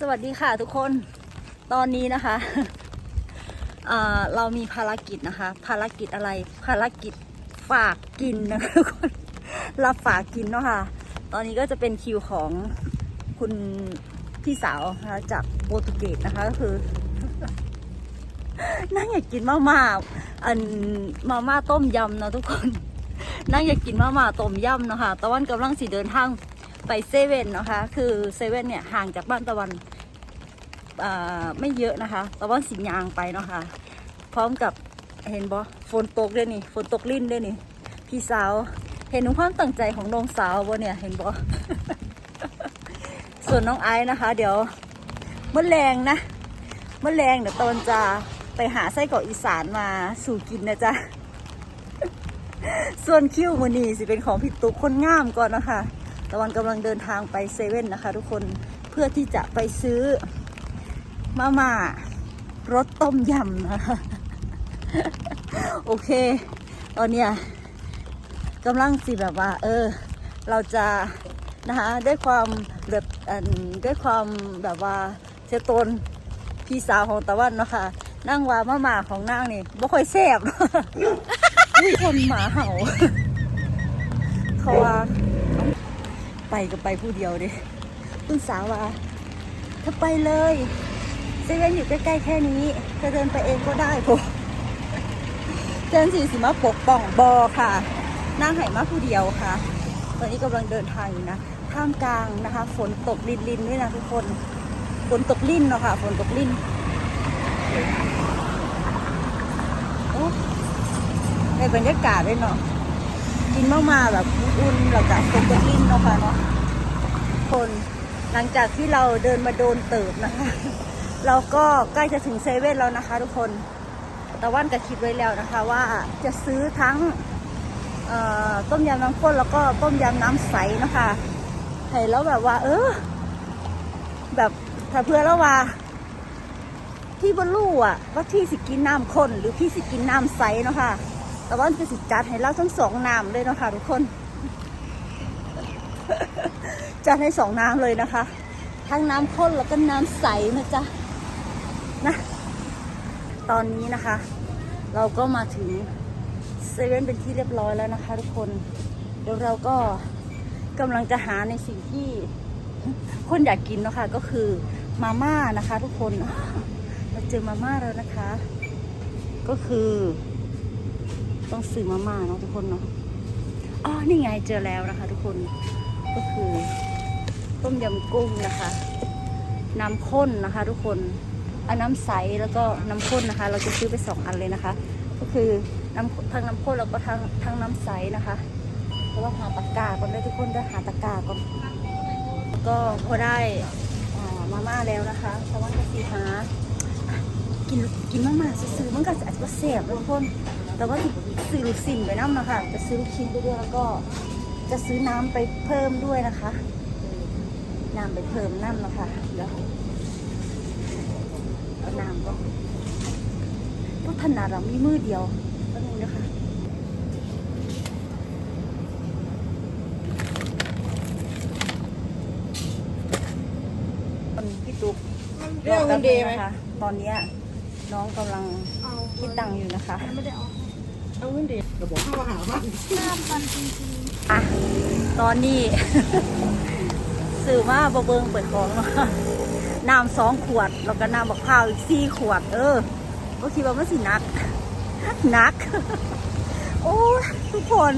สวัสดีค่ะทุกคนตอนนี้นะคะเรามีภารกิจนะคะ ภารกิจอะไรภารกิจฝากกินนะคะทุกคนรับฝากกินเนาะค่ะ ตอนนี้ก็จะเป็นคิวของคุณพี่สาวนะคะจากโปรตุเกสนะคะก็คือนั่งอยากกินมาม่าอันมาม่าต้มยำนะทุกคน นั่งอยากกินมาม่าต้มยำเนาะคะตะวันกำลังสีเดินทาง ไปเซเว่นนะคะ คือเซเว่นเนี่ยห่างจากบ้านตะวันไม่เยอะนะคะตะวันสียางไปเนาะค่ะ พร้อมกับเห็นบอฝนตกด้วยนี่ฝนตกลิ่นด้วยนี่ พี่สาว เห็นความตั้งใจของน้องสาวบ่เนี่ยเห็นบอส่วนน้องไอซ์นะคะ เดี๋ยวเมื่อแรงนะเมื่อแรงเดี๋ยวตอนจะไปหาไส้กรอกอีสานมาสู่กินนะจ๊ะส่วนคิวมือนีสิเป็นของพี่ตุ๊กคนงามก่อนนะคะ ตะวันกำลังเดินทางไปเซเว่นนะคะ ทุกคนเพื่อที่จะไปซื้อมาม่ารสต้มยำนะคะ โอเค ตอนเนี้ยกำลังสิแบบว่า เออ เราจะนะคะด้วยความแบบอันด้วยความแบบว่าเชตนพี่สาวของตะวันเนาะคะนั่งว่ามาม่าของนางนี่บ่ค่อยแซ่บมีคนหมาเห่าเขาว่า ไปก็ไปผู้เดียวดิคุณสาวว่าถ้าไปเลยเซเว่นอยู่ใกล้ๆแค่นี้เธอเดินไปเองก็ได้ผมเจนสีสิมาปกป้องบอค่ะนั่งไห่มาผู้เดียวค่ะ ตอนนี้กำลังเดินทางอยู่นะท่ามกลางนะคะ ฝนตกลินลินด้วยนะทุกคน ฝนตกลิ่นเนาะค่ะ ฝนตกลิ่นโอ้ในบรรยากาศด้วยเนาะ กินมากๆแบบอุ่นๆเราจะฝนตกลิ่นเนาะค่ะเนาะคนหลังจากที่เราเดินมาโดนเติบนะคะ เราก็ใกล้จะถึงเซเว่นแล้วนะคะ ทุกคนตะวันก็คิดไว้แล้วนะคะ ว่าจะซื้อทั้งต้มยำน้ำข้นแล้วก็ต้มยำน้ำใสนะคะเห็นแล้วแบบว่า เออ แบบถ้าเพื่อแล้วว่าพี่บรรลุอะ ว่าพี่สิกินน้ำข้นหรือพี่สิกินน้ำใสเนาะค่ะ แต่ว่าจะสิจัดให้เราทั้งสองน้ำเลยเนาะค่ะทุกคน จัดให้สองน้ำเลยนะคะ ทั้งน้ำข้นแล้วก็น้ำใสนะจ๊ะนะ ตอนนี้นะคะ เราก็มาถึงเซเว่นเป็นที่เรียบร้อยแล้วนะคะ ทุกคน เดี๋ยวเราก็กำลังจะหาในสิ่งที่คนอยากกินเนาะคะก็คือมาม่านะคะ ทุกคน เราเจอมาม่าแล้วนะคะ ก็คือ ต้องซื้อมาม่าเนาะทุกคนเนาะอ๋อนี่ไงเจอแล้วนะคะ ทุกคนก็คือต้มยำกุ้งนะคะ น้ำข้นนะคะ ทุกคนอันน้ำใสแล้วก็น้ำข้นนะคะ เราจะซื้อไปสองอันเลยนะคะ ก็คือน้ำทั้งน้ำข้นแล้วก็ทั้งทั้งน้ำใสนะคะแล้วก็หาตะก้าก่อนด้วยทุกคนด้วยหาตะก้าก่อนก็พอได้มาม่าแล้วนะคะเพราะว่าจะสีหากินกินมาม่าซื้อมันก็อาจจะเสียบทุกคน แต่ว่าซื้อลูกชิ้นไปน้ำนะคะจะซื้อลูกชิ้นไปด้วยแล้วก็จะซื้อน้ำไปเพิ่มด้วยนะคะน้ำไปเพิ่มน้ำนะคะเดี๋ยวเอาน้ำก็ก็ถนัดเรามีมือเดียวก็นึงนะคะพี่ตุ๊กเรื่องเงินเดย์ไหมนะคะ ตอนเนี้ยน้องกำลังคิดตังค์อยู่นะคะ เอาเงินเด็กเดี๋ยวบอกข้าวอาหารบ้างอะตอนนี้ สื่อมาบะเบิงเปิดของมาน้ำสองขวด แล้วก็น้ำบักพร้าวอีกสี่ขวด เออ ก็คิดว่ามันสิหนักหนัก โอ้ยทุกคน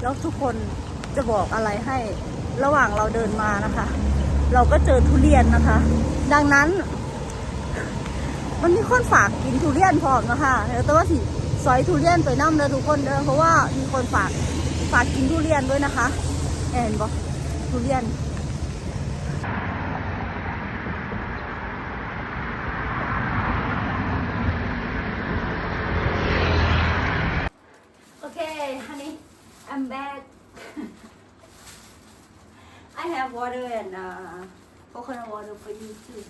แล้วทุกคนจะบอกอะไรให้ ระหว่างเราเดินมานะคะ เราก็เจอทุเรียนนะคะ ดังนั้น มันมีคนฝากกินทุเรียนพร้อมนะคะเดี๋ยวแต่ว่าสิซอยทุเรียนไปน้ำเลยทุกคนเด้อเพราะว่ามีคนฝากฝากกินทุเรียนด้วยนะคะเห็นปะทุเรียนโอเค honey I'm back I have water and uh, coconut water for you too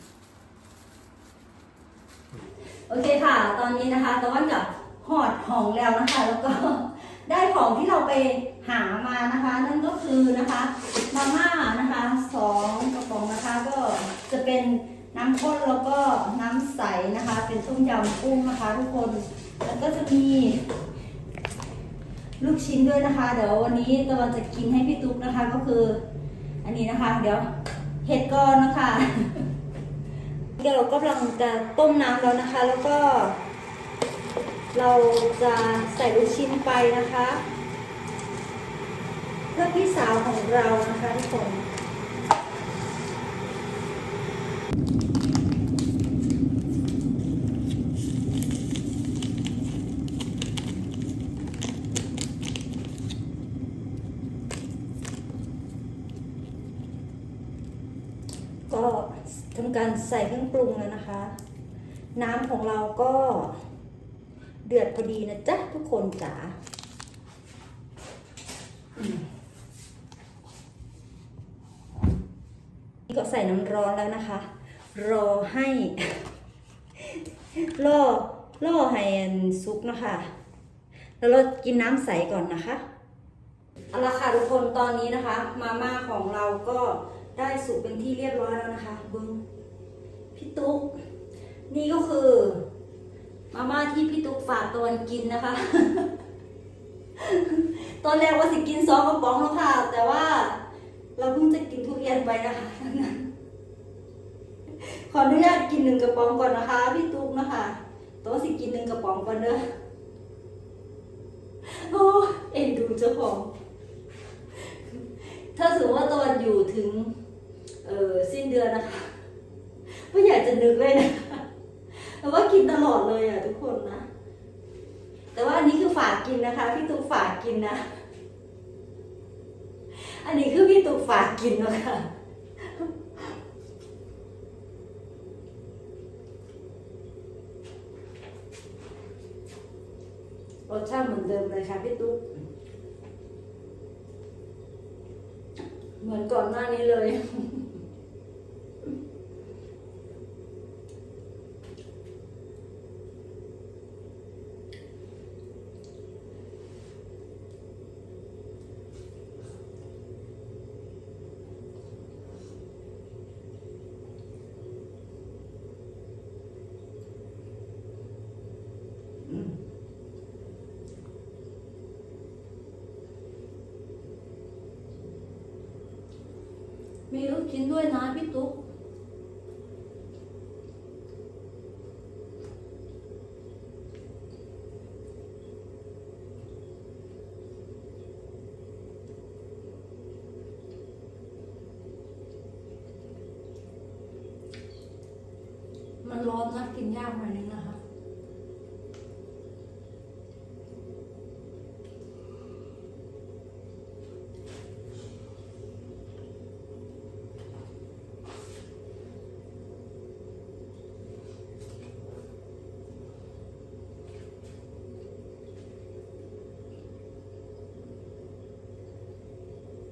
โอเคค่ะ ตอนนี้นะคะตะวันกับหอดของแล้วนะคะ แล้วก็ได้ของที่เราไปหามานะคะ นั่นก็คือนะคะมาม่านะคะสองกระป๋องนะคะก็จะเป็นน้ำข้นแล้วก็น้ำใสนะคะ เป็นต้มยำกุ้งนะคะ ทุกคนแล้วก็จะมี ลูกชิ้นด้วยนะคะ เดี๋ยววันนี้ตะวันจะกินให้พี่ตุ๊กนะคะก็คือ อันนี้นะคะ เดี๋ยวเห็ดก้อนนะคะ เดี๋ยวเรากำลังจะต้มน้ำแล้วนะคะ แล้วก็ เราจะใส่ลูกชิ้นไปนะคะ เพื่อพี่สาวของเรานะคะทุกคน ก็ทำ การใส่เครื่องปรุงแล้วนะคะ น้ำของเราก็เดือดพอดีนะจ๊ะทุกคนจ๋านี่ก็ใส่น้ำร้อนแล้วนะคะ รอให้ล่อล่อให้ซุกนะคะ แล้วเรากินน้ำใสก่อนนะคะเอาละค่ะทุกคนตอนนี้นะคะ มาม่าของเราก็ได้สุกเป็นที่เรียบร้อยแล้วนะคะบึ้ง พี่ตุ๊ก นี่ก็คือ มาม่าที่พี่ตุ๊กฝากตะวันกินนะคะ ตอนแรกว่าสิกินสองกระป๋องแล้วค่ะ แต่ว่าเราเพิ่งจะกินทุเรียนไปนะคะขออนุญาตกินหนึ่งกระป๋องก่อนนะคะ พี่ตุ๊กนะคะต่ว่าสิกินหนึ่งกระป๋องก่อนเด้อโอ้เอ็นดูเจ้าของ ถ้าสมมติว่าตอนอยู่ถึง เออสิ้นเดือนนะคะ ไม่อยากจะนึกเลยนะแต่ว่ากินตลอดเลยอะทุกคนนะ แต่ว่าอันนี้คือฝากกินนะคะ พี่ตุ๊กฝากกินนะ อันนี้คือพี่ตุ๊กฝากกินนะคะรสชาติเหมือนเดิมเลยค่ะพี่ตุ๊ก เหมือนก่อนหน้านี้เลย มีลู กินด้วยนะพี่ตุ๊กมันร้อนนะกินยากไหมอยนึงนะคะ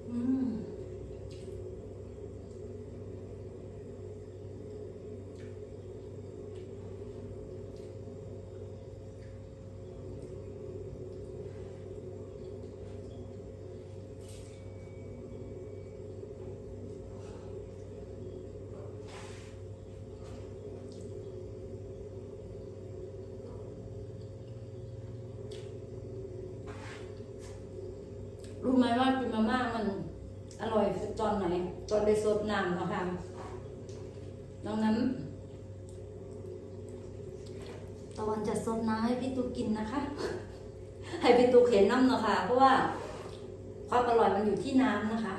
อืม รู้ไหมว่ากินมาม่ามันอร่อยตอนไหน ตอนได้สดน้ำเนะคะดังนั้นตอนจะสดน้ำให้พี่ตูกินนะคะ ให้พี่ตูเข็นน้ำเนาะค่ะเพราะว่าความอร่อยมันอยู่ที่น้ำนะคะ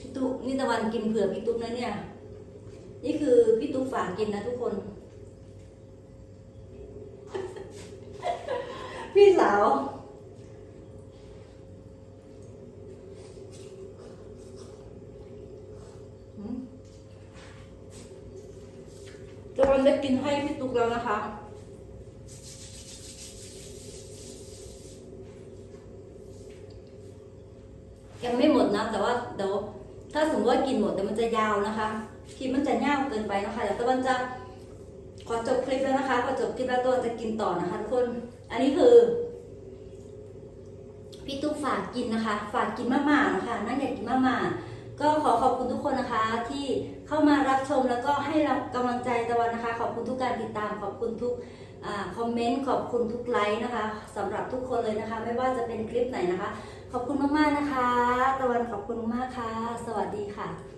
พี่ตุกนี่ตะวันกินเผื่อพี่ตุ๊กนะเนี่ย นี่คือพี่ตุ๊กฝากกินนะทุกคน พี่สาวหืมตะวันได้กินให้พี่ตุ๊กแล้วนะคะยังไม่หมดนะแต่ว่าเดี๋ยวถ้าสมมติว่ากินหมดแต่มันจะยาวนะคะคลิปมันจะยาวเกินไปนะคะเดี๋ยวตะวันจะขอจบคลิปแล้วนะคะขอจบคลิปแล้วตัวจะกินต่อนะคะทุกคน อันนี้คือ พี่ตุ๊กฝากกินนะคะ ฝากกินมากๆนะคะนั่นอยากกินมากๆก็ขอขอบคุณทุกคนนะคะ ที่เข้ามารับชมแล้วก็ให้รับกำลังใจตะวันนะคะ ขอบคุณทุกการติดตาม ขอบคุณทุกอคอมเมนต์ขอบคุณทุกไลค์นะคะสำหรับทุกคนเลยนะคะ ไม่ว่าจะเป็นคลิปไหนนะคะ ขอบคุณมากๆนะคะ ตะวันขอบคุณมากค่ะ สวัสดีค่ะ